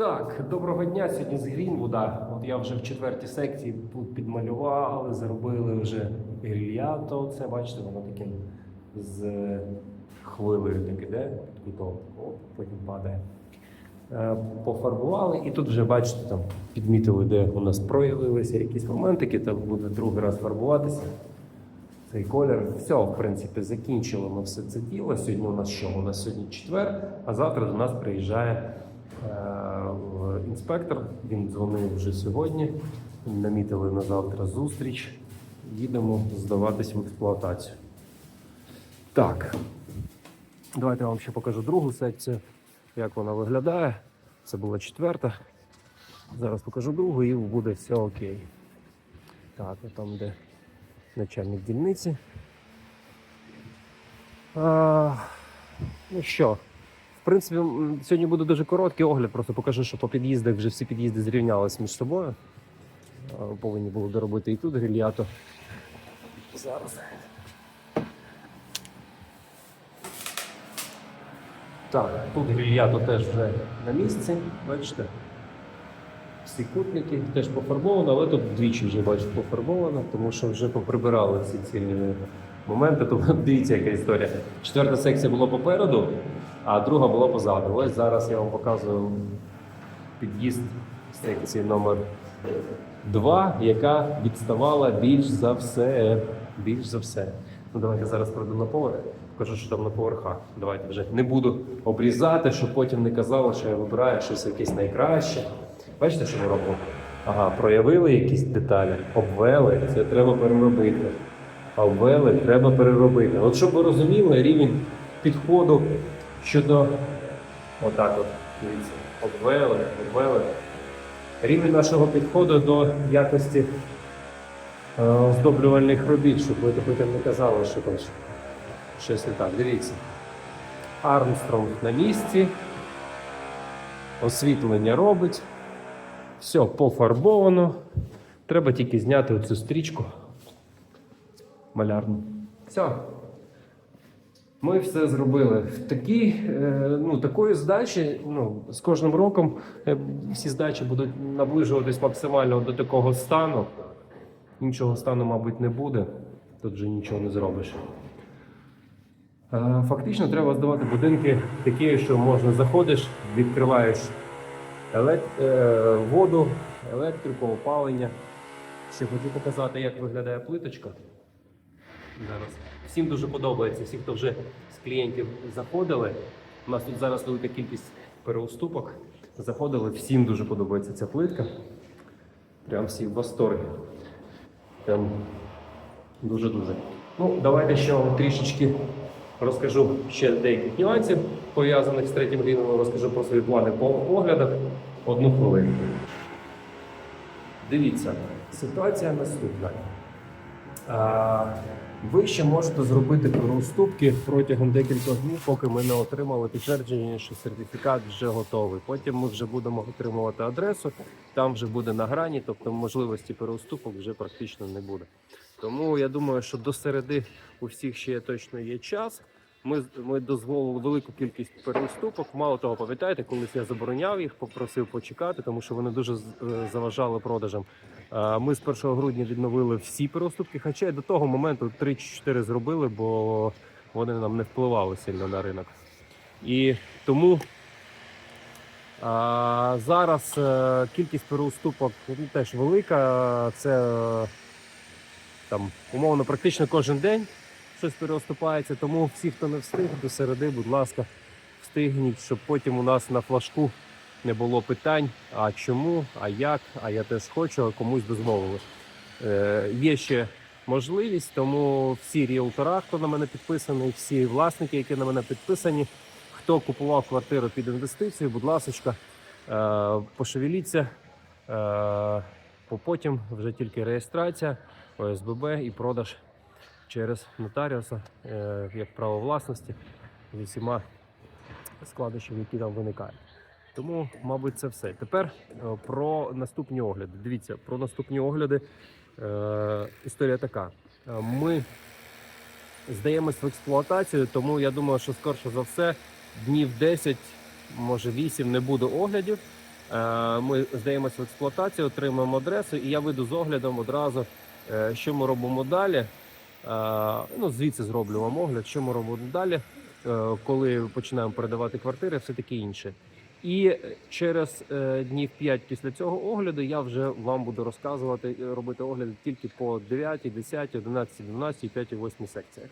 Так, доброго дня. Сьогодні з Грінвуда. От я вже в четвертій секції тут підмалювали, зробили вже грильято. Це бачите, воно таке з хвилею так іде під кутом. О, потім падає. Е, Пофарбували, і тут вже бачите, там підмітили, де у нас проявилися якісь моментики, там буде другий раз фарбуватися. Цей колір. Все, в принципі, закінчили ми все це діло. Сьогодні у нас що? У нас сьогодні четвер, а завтра до нас приїжджає інспектор. Він дзвонив вже сьогодні. Намітили на завтра зустріч. Їдемо здаватись в експлуатацію. Так. Давайте я вам ще покажу другу секцію, як вона виглядає. Це була четверта. Зараз покажу другу і буде все окей. Так, там де начальник дільниці. А, ну що, принципі, сьогодні буде дуже короткий огляд, просто покажу, що по під'їздах вже всі під'їзди зрівнялися між собою. Повинні були доробити і тут грильято. Зараз. Так, тут грильято теж вже на місці, бачите. Всі кутники теж пофарбовано, але тут двічі вже бачу пофарбовано, тому що вже поприбирали всі ці моменти. Тому дивіться, яка історія. Четверта секція була попереду, а друга була позаду. Ось зараз я вам показую під'їзд секції номер 2, яка відставала більш за все. Більш за все. Ну давайте зараз пройду на поверх. Покажу, що там на поверхах. Давайте вже не буду обрізати, щоб потім не казали, що я вибираю щось якесь найкраще. Бачите, що ми робимо? Ага, проявили якісь деталі, обвели, це треба переробити. Обвели, треба переробити. От щоб ви розуміли, рівень підходу щодо отак от, дивіться, обвели, обвели. Рівень нашого підходу до якості е, оздоблювальних робіт, щоб ви потім не казали, що там щось не так. Дивіться. Армстронг на місці. Освітлення робить. Все пофарбовано. Треба тільки зняти оцю стрічку малярну. Все. Ми все зробили. В такій, е, ну, такої здачі, ну, з кожним роком е, всі здачі будуть наближуватись максимально до такого стану. Іншого стану, мабуть, не буде. Тут вже нічого не зробиш. Е, Фактично треба здавати будинки такі, що можна заходиш, відкриваєш елек... е, воду, електрику, опалення. Ще хочу показати, як виглядає плиточка. Зараз. Всім дуже подобається. Всі, хто вже з клієнтів заходили. У нас тут зараз велика кількість переуступок. Заходили, всім дуже подобається ця плитка. Прям всі в восторгі. Прям дуже-дуже. Ну, давайте ще вам трішечки розкажу ще деяких нюансів, пов'язаних з третім рівнем, розкажу про свої плани по оглядах. Одну хвилину. Дивіться, ситуація наступна. Ви ще можете зробити переуступки протягом декількох днів, поки ми не отримали підтвердження, що сертифікат вже готовий. Потім ми вже будемо отримувати адресу, там вже буде на грані, тобто можливості переуступок вже практично не буде. Тому я думаю, що до середи у всіх ще точно є час. Ми, ми дозволили велику кількість переуступок. Мало того, пам'ятаєте, колись я забороняв їх, попросив почекати, тому що вони дуже е, заважали продажам. Е, Ми з 1 грудня відновили всі переуступки, хоча й до того моменту 3-4 зробили, бо вони нам не впливали сильно на ринок. І тому а, зараз е, кількість переуступок ну, теж велика. Це е, там умовно практично кожен день щось переоступається. Тому всі, хто не встиг до середи, будь ласка, встигніть, щоб потім у нас на флажку не було питань, а чому, а як, а я теж хочу, а комусь дозволили. Е, є ще можливість, тому всі ріелтора, хто на мене підписаний, всі власники, які на мене підписані, хто купував квартиру під інвестицію, будь ласка, е, пошевеліться. Е, потім вже тільки реєстрація, ОСББ і продаж через нотаріуса е, як право власності з усіма складнощами, які там виникають. Тому, мабуть, це все. Тепер е, про наступні огляди. Дивіться, про наступні огляди. Е, історія така. Е, Ми здаємось в експлуатацію, тому я думаю, що скорше за все днів 10, може 8 не буде оглядів. Е, Ми здаємося в експлуатацію, отримуємо адресу, і я вийду з оглядом одразу, е, що ми робимо далі. Е, Ну, звідси зроблю вам огляд, що ми робимо далі, е, коли починаємо передавати квартири, все таке інше. І через е, днів 5 після цього огляду я вже вам буду розказувати, е, робити огляди тільки по 9, 10, 11, 12, 5, 8 секціях.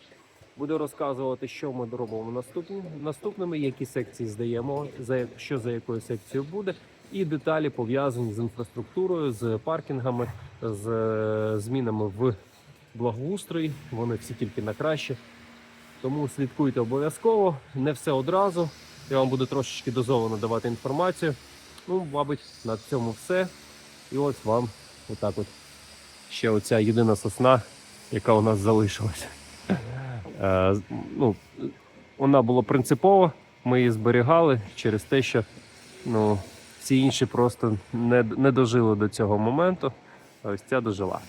Буду розказувати, що ми робимо наступні, наступними, які секції здаємо, за що за якою секцією буде, і деталі пов'язані з інфраструктурою, з паркінгами, з е, змінами в благоустрої. Вони всі тільки на краще. Тому слідкуйте обов'язково, не все одразу. Я вам буду трошечки дозовано давати інформацію. Ну, мабуть, на цьому все. І ось вам отак от ще оця єдина сосна, яка у нас залишилась. Е, ну, вона була принципова, ми її зберігали через те, що ну, всі інші просто не, не дожили до цього моменту. Ось ця дожила.